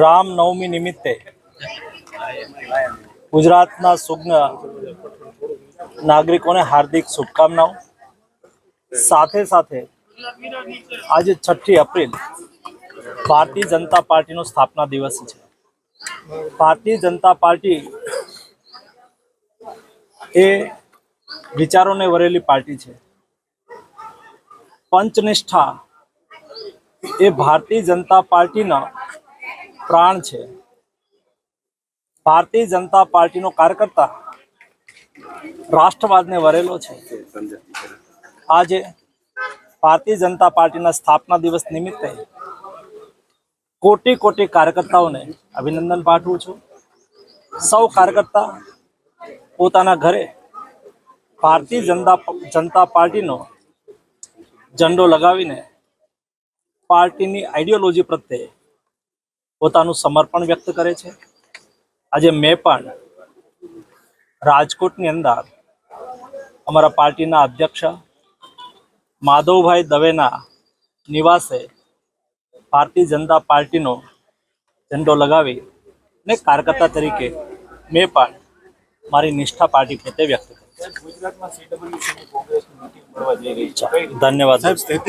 રામનવમી નિમિત્તે ગુજરાતના સુજ્ઞ નાગરિકોને હાર્દિક શુભકામનાઓ. સાથે સાથે આજે છઠ્ઠી એપ્રિલ ભારતીય જનતા પાર્ટીનો સ્થાપના દિવસ છે. ભારતીય જનતા પાર્ટી એ વિચારોને વરેલી પાર્ટી છે. પંચનિષ્ઠા એ ભારતીય જનતા પાર્ટીના પ્રાણ છે. ભારતીય જનતા પાર્ટીનો કાર્યકર્તા રાષ્ટ્રવાદને વરેલો છે. આજે ભારતીય જનતા પાર્ટીના સ્થાપના દિવસ નિમિત્તે કોટી કોટી કાર્યકર્તાઓને અભિનંદન પાઠવું છું. સૌ કાર્યકર્તા પોતાના ઘરે ભારતીય જનતા જનતા પાર્ટીનો ઝંડો લગાવીને પાર્ટીની આઈડિયોલોજી પ્રત્યે પોતાનું સમર્પણ વ્યક્ત કરે છે. આજે મેં પણ રાજકોટની અંદર અમારા પાર્ટીના અધ્યક્ષ માધવભાઈ દવેના નિવાસે ભારતીય જનતા પાર્ટીનો ઝંડો લગાવી ને કાર્યકર્તા તરીકે મેં પણ મારી નિષ્ઠા પાર્ટી પ્રત્યે વ્યક્ત કરી ધન્યવાદ.